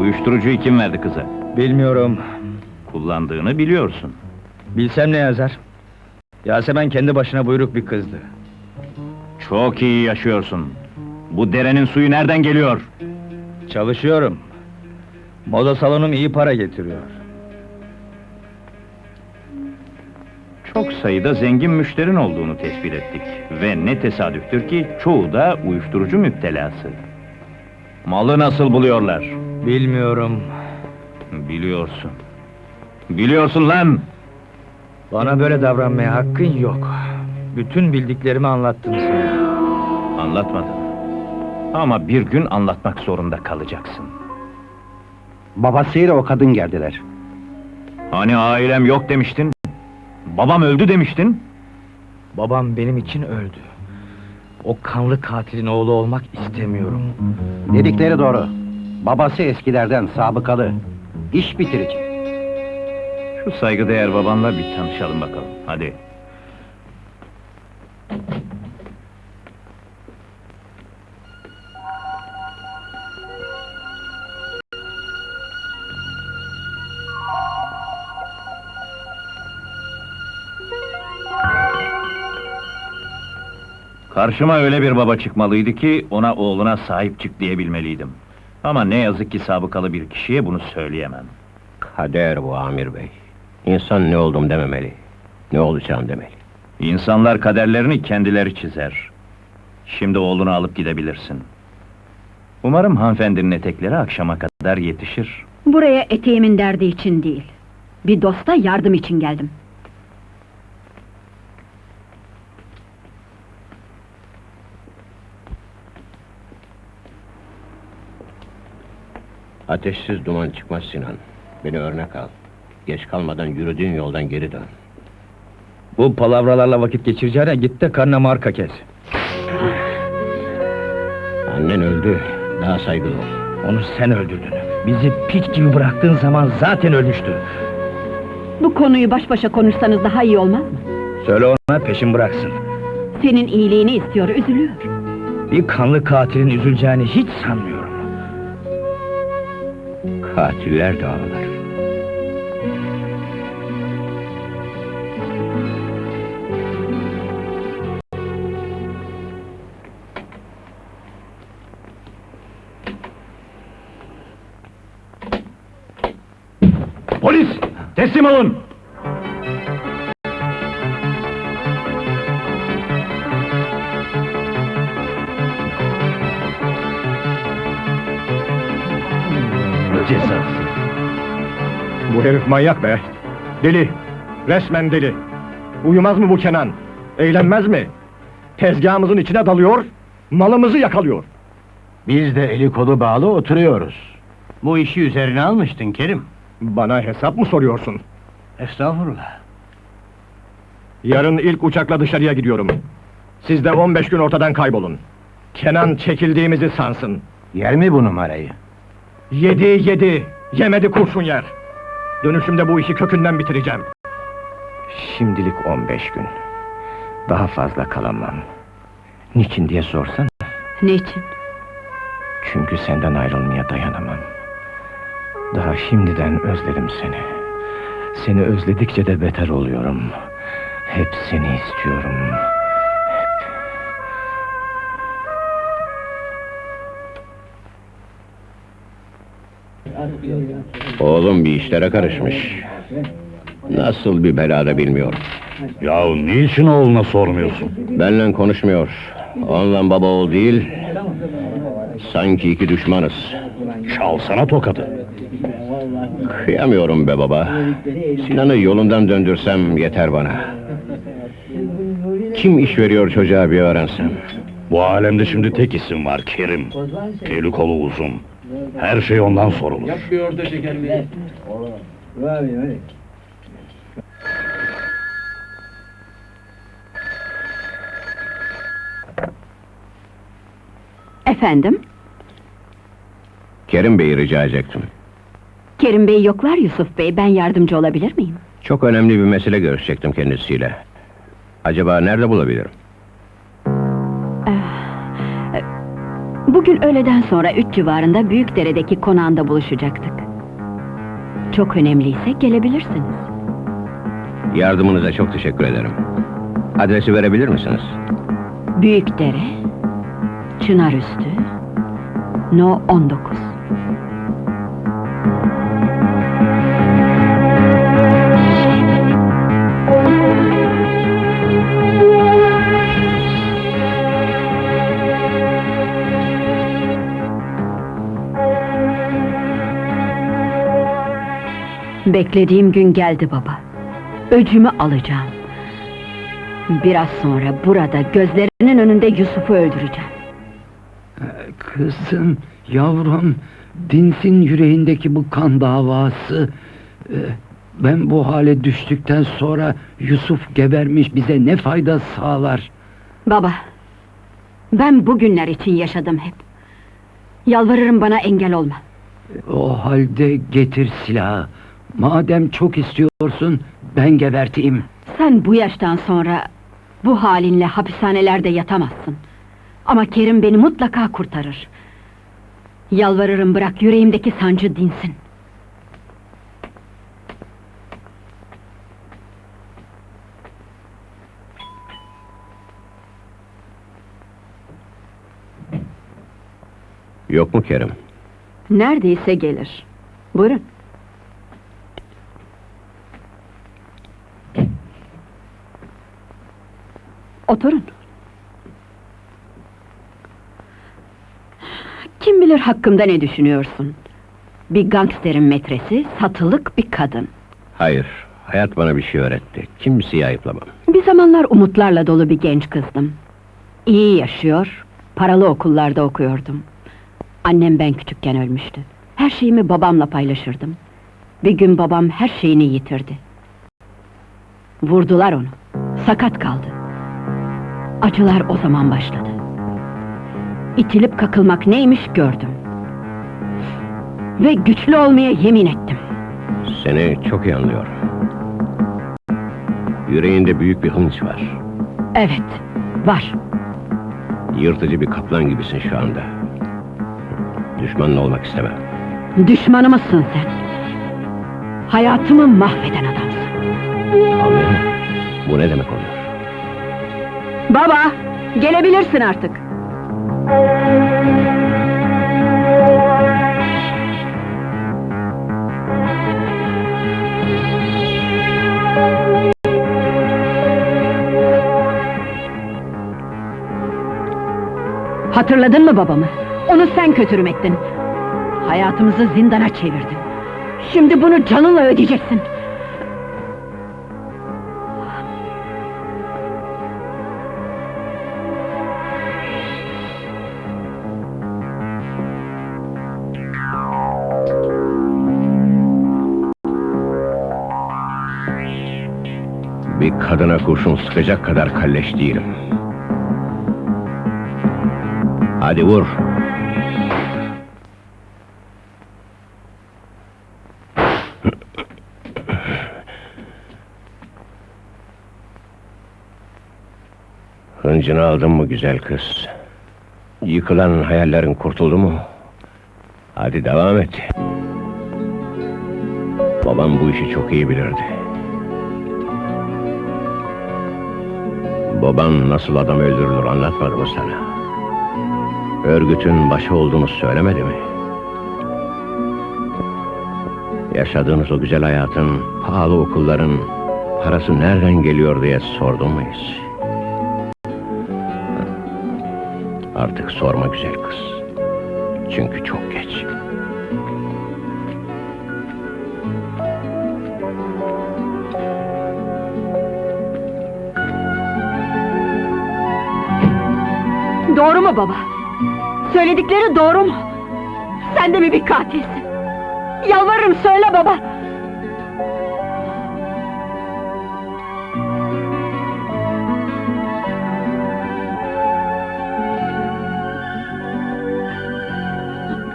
Uyuşturucuyu kim verdi kıza? Bilmiyorum. Kullandığını biliyorsun. Bilsem ne yazar? Yasemen kendi başına buyruk bir kızdı. Çok iyi yaşıyorsun. Bu derenin suyu nereden geliyor? Çalışıyorum. Moda salonum iyi para getiriyor. Çok sayıda zengin müşterin olduğunu tespit ettik. Ve ne tesadüftür ki çoğu da uyuşturucu müptelası. Malı nasıl buluyorlar? Bilmiyorum. Biliyorsun. Biliyorsun lan! Bana böyle davranmaya hakkın yok. Bütün bildiklerimi anlattım sana. Anlatmadın. Ama bir gün anlatmak zorunda kalacaksın. Babasıyla o kadın geldiler. Hani ailem yok demiştin? Babam öldü demiştin? Babam benim için öldü. O kanlı katilin oğlu olmak istemiyorum. Dedikleri doğru. Babası eskilerden sabıkalı. İş bitirici. Şu saygıdeğer babanla bir tanışalım bakalım. Hadi. Karşıma öyle bir baba çıkmalıydı ki ona oğluna sahip çık diyebilmeliydim. Ama ne yazık ki sabıkalı bir kişiye bunu söyleyemem. Kader bu Amir Bey. İnsan ne oldum dememeli. Ne olacağım demeli. İnsanlar kaderlerini kendileri çizer. Şimdi oğlunu alıp gidebilirsin. Umarım hanımefendinin etekleri akşama kadar yetişir. Buraya eteğimin derdi için değil. Bir dosta yardım için geldim. Ateşsiz duman çıkmaz Sinan. Beni örnek al. Geç kalmadan yürüdüğün yoldan geri dön. Bu palavralarla vakit geçireceğine git de karnına marka kes. Annen öldü. Daha saygılı ol. Onu sen öldürdün. Bizi piç gibi bıraktığın zaman zaten ölmüştü. Bu konuyu baş başa konuşsanız daha iyi olmaz mı? Söyle ona peşin bıraksın. Senin iyiliğini istiyor, üzülüyor. Bir kanlı katilin üzüleceğini hiç sanmıyorum. Katiller de ağlar. Polis! Teslim olun! Cezası. Bu herif manyak be! Deli! Resmen deli! Uyumaz mı bu Kenan? Eğlenmez mi? Tezgahımızın içine dalıyor, malımızı yakalıyor. Biz de eli kolu bağlı oturuyoruz. Bu işi üzerine almıştın Kerim. Bana hesap mı soruyorsun? Estağfurullah. Yarın ilk uçakla dışarıya gidiyorum. Siz de 15 gün ortadan kaybolun. Kenan çekildiğimizi sansın. Yer mi bu numarayı? Yedi yedi, yemedi kurşun yer. Dönüşümde bu işi kökünden bitireceğim. Şimdilik 15 gün. Daha fazla kalamam. Niçin diye sorsan, Niçin? çünkü senden ayrılmaya dayanamam. Daha şimdiden özledim seni. Seni özledikçe de beter oluyorum. Hep seni istiyorum. Oğlum bir işlere karışmış. Nasıl bir belada bilmiyorum. Ya niçin oğluna sormuyorsun? Benle konuşmuyor. Onunla baba oğul değil. Sanki iki düşmanız. Çalsana tokadı. Kıyamıyorum be baba. Sinan'ı yolundan döndürsem yeter bana. Kim iş veriyor çocuğa bir öğrensem. Bu alemde şimdi tek isim var Kerim. Eli kolu uzun. Her şey ondan sorulur. Efendim? Kerim Bey'i rica edecektim. Kerim Bey yoklar Yusuf Bey, ben yardımcı olabilir miyim? Çok önemli bir mesele görüşecektim kendisiyle. Acaba nerede bulabilirim? Bugün öğleden sonra üç civarında Büyükdere'deki konağında buluşacaktık. Çok önemliyse gelebilirsiniz. Yardımınıza çok teşekkür ederim. Adresi verebilir misiniz? Büyükdere, Çınarüstü, No 19. Beklediğim gün geldi baba. Öcümü alacağım. Biraz sonra burada gözlerinin önünde Yusuf'u öldüreceğim. Kızım, yavrum, dinsin yüreğindeki bu kan davası. Ee, Ben bu hale düştükten sonra Yusuf gebermiş bize ne fayda sağlar? Baba, ben bugünler için yaşadım hep. Yalvarırım bana engel olma. O halde getir silahı. Madem çok istiyorsun, ben geberteyim. Sen bu yaştan sonra bu halinle hapishanelerde yatamazsın. Ama Kerim beni mutlaka kurtarır. Yalvarırım bırak yüreğimdeki sancı dinsin. Yok mu Kerim? Neredeyse gelir. Buyurun. Oturun. Kim bilir hakkımda ne düşünüyorsun? Bir gangsterin metresi, satılık bir kadın. Hayır, hayat bana bir şey öğretti. Kimseyi ayıplamam. Bir zamanlar umutlarla dolu bir genç kızdım. İyi yaşıyor, paralı okullarda okuyordum. Annem ben küçükken ölmüştü. Her şeyimi babamla paylaşırdım. Bir gün babam her şeyini yitirdi. Vurdular onu. Sakat kaldı. Acılar o zaman başladı. İtilip kakılmak neymiş gördüm. Ve güçlü olmaya yemin ettim. Seni çok iyi anlıyorum. Yüreğinde büyük bir hınç var. Evet, var. Yırtıcı bir kaplan gibisin şu anda. Düşmanın olmak istemem. Düşmanı mısın sen? Hayatımı mahveden adamsın. Anlıyorum. Bu ne demek oluyor? Baba, gelebilirsin artık. Hatırladın mı babamı? Onu sen kötürüm ettin. Hayatımızı zindana çevirdin. Şimdi bunu canınla ödeyeceksin. Bir kadına kurşun sıkacak kadar kalleş değilim. Hadi vur. Hıncını aldın mı güzel kız? Yıkılan hayallerin kurtuldu mu? Hadi devam et. Babam bu işi çok iyi bilirdi. Baban nasıl adam öldürülür anlatmadı mı sana? Örgütün başı olduğunu söylemedi mi? Yaşadığınız o güzel hayatın, pahalı okulların parası nereden geliyor diye sordun mu hiç? Artık sorma güzel kız. Çünkü çok geç. Doğru mu baba? Söyledikleri doğru mu? Sen de mi bir katilsin? Yalvarırım söyle baba!